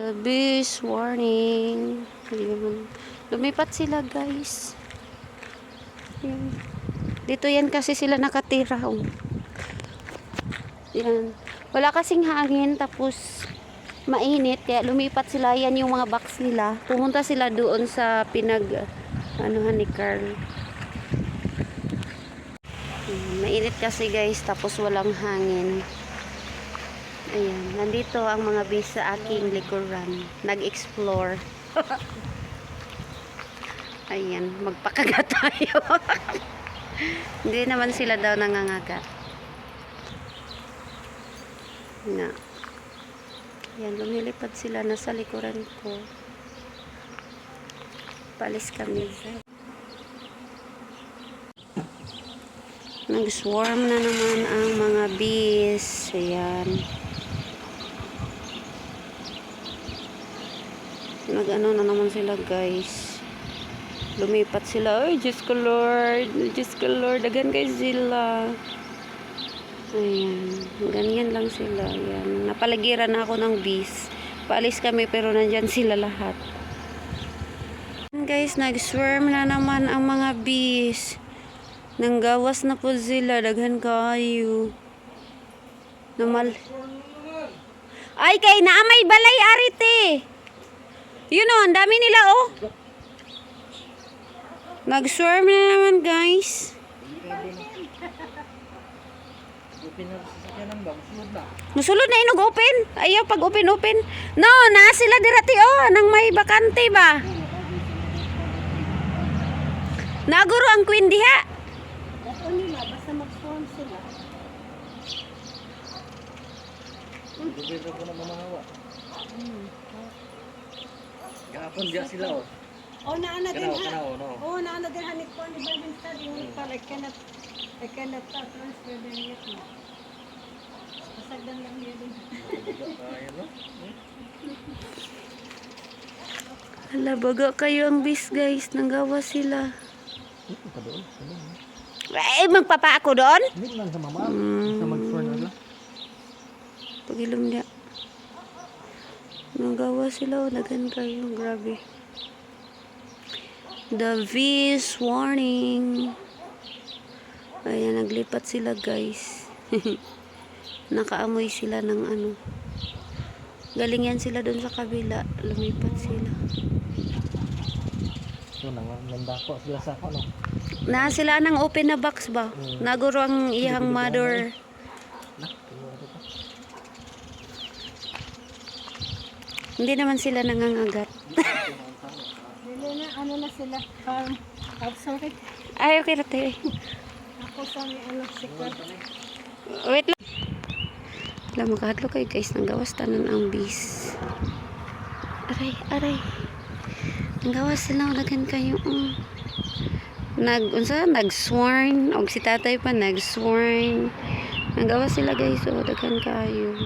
Abyss warning. Lumipat sila guys. Ayun. Dito yan kasi sila nakatira. Oh. Yan. Wala kasing hangin tapos mainit kaya lumipat sila yan yung mga box nila. Pumunta sila doon sa pinag anuhan ni Carl. Mainit kasi guys tapos walang hangin. Ayan, nandito ang mga bis sa aking likuran. Nag-explore. Ayan, magpakagat tayo. Hindi naman sila daw nangangagat. Na. Ayan, lumilipad sila. Nasa likuran ko. Palis kami. Nag-swarm na naman ang mga bees. Ayan. Nag-ano na naman sila guys. Lumipat sila. Ay, Diyos ko Lord. Diyos ko Lord. Agan guys sila. Ayan. Ganyan lang sila. Ayan. Napalagiran na ako ng bees. Paalis kami pero nandyan sila lahat. Ayan, Guys, nag-swarm na naman ang mga bees. Nanggawas na po sila. Daghan kayo. Namal... Ay, kay naamay balay arite. Yun o, ang dami nila oh. Nag-swarm na naman guys. Musulod na inog open. Ayaw pag open open. No, na sila dirati oh, nang may bakante ba? Naguro ang queen diha. Dato nila, basta mag-swarm sila. Kahapon diya sila oh. Oh, naana din Kanaw, ha. no. Oh, naana din ha. Niko, di ba din sa yung pala, I cannot, I cannot uh, transfer them yet na. Pasagdan lang yun din. Ayan no. Hala, baga kayo ang bis guys. Nanggawa sila. Eh, magpapa ako doon? Hindi lang sa mama. Mm. Sa mag-sworn na lang. Pagilom niya. Nagawa sila, walagan kayo. Grabe. The V's warning. Ayan, naglipat sila guys. Nakaamoy sila ng ano. Galing yan sila doon sa kabila. Lumipat sila. So nang nandako sila sa ano. Na sila ng open na box ba? Naguro ang iyang mother. Hindi naman sila nangangagat. Dili na, ano na sila, farm. Oh, sorry. Ay, okay na tayo. Ako sa may ano, secret. Wait lang. Alam, makahadlo kayo guys. Nang gawas tanan ang bis. Aray, aray. Nang gawas sila. Lagan kayo. Mm. Nag, unsa, nag-sworn. Og si tatay pa, nag-sworn. Nang gawas sila guys. O, dagan kayo.